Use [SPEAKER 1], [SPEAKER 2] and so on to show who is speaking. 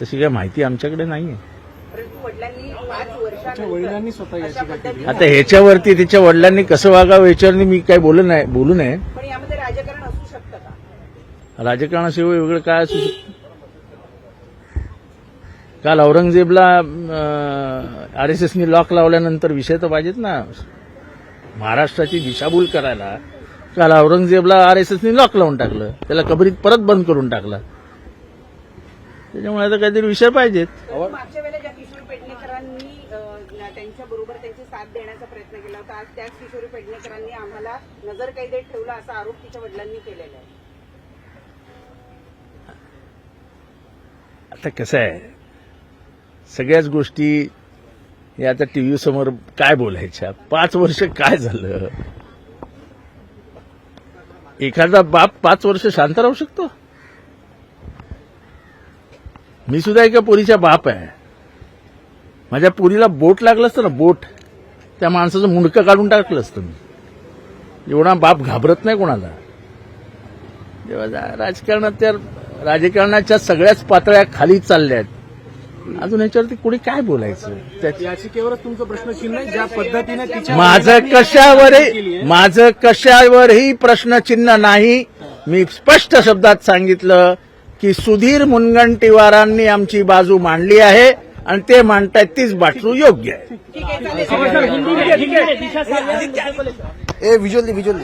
[SPEAKER 1] तशी काय माहिती आमच्याकडे नाहीये. आता ह्याच्यावरती तिच्या वडिलांनी कसं वागावं याच्यावरती मी काय बोलू नाही बोलू नये.
[SPEAKER 2] पण यामध्ये राजकारण असू शकतं का?
[SPEAKER 1] राजकारणाशिवाय वेगळं काय असू शकतं काल औरंगजेबला आर एस एसनी लॉक लावल्यानंतर विषय तर पाहिजेत ना. महाराष्ट्राची दिशाभूल करायला काल औरंगजेबला आर एस एसनी लॉक लावून टाकलं. त्याला कबरीत परत बंद करून टाकलं. त्याच्यामुळे आता काहीतरी विषय पाहिजेत.
[SPEAKER 2] मागच्या वेळेला ज्या किशोरी पेडणेकरांनी त्यांच्या बरोबर त्यांची साथ देण्याचा प्रयत्न केला होता आज त्याच किशोरी पेडणेकरांनी आम्हाला नजर कैदेत ठेवला असा आरोप तिच्या वडिलांनी केलेला आहे.
[SPEAKER 1] आता कसं आहे सगळ्याच गोष्टी या आता टीव्ही समोर काय बोलायच्या? पाच वर्ष काय झालं? एखादा बाप पाच वर्ष शांत राहू शकतो? मी सुद्धा एका पोरीच्या बाप आहे. माझ्या पोरीला बोट लागलं असतं ना बोट. त्या माणसाचं मुंडकं काढून टाकलं असतं मी. एवढा बाप घाबरत नाही कोणाला. जेव्हा राजकारणात त्या राजकारणाच्या सगळ्याच पातळ्या खाली चालल्या आहेत अजून याच्यावरती कोणी काय बोलायचं?
[SPEAKER 3] याचिकेवरच तुमचं प्रश्नचिन्ह ज्या पद्धतीने
[SPEAKER 1] माझं
[SPEAKER 3] आहे.
[SPEAKER 1] माझं कशावरही प्रश्नचिन्ह नाही. मी स्पष्ट शब्दात सांगितलं की सुधीर मुनगंटीवारांनी आमची बाजू मांडली आहे आणि ते मांडतायत तीच बाजू योग्य आहे.
[SPEAKER 3] Visual visual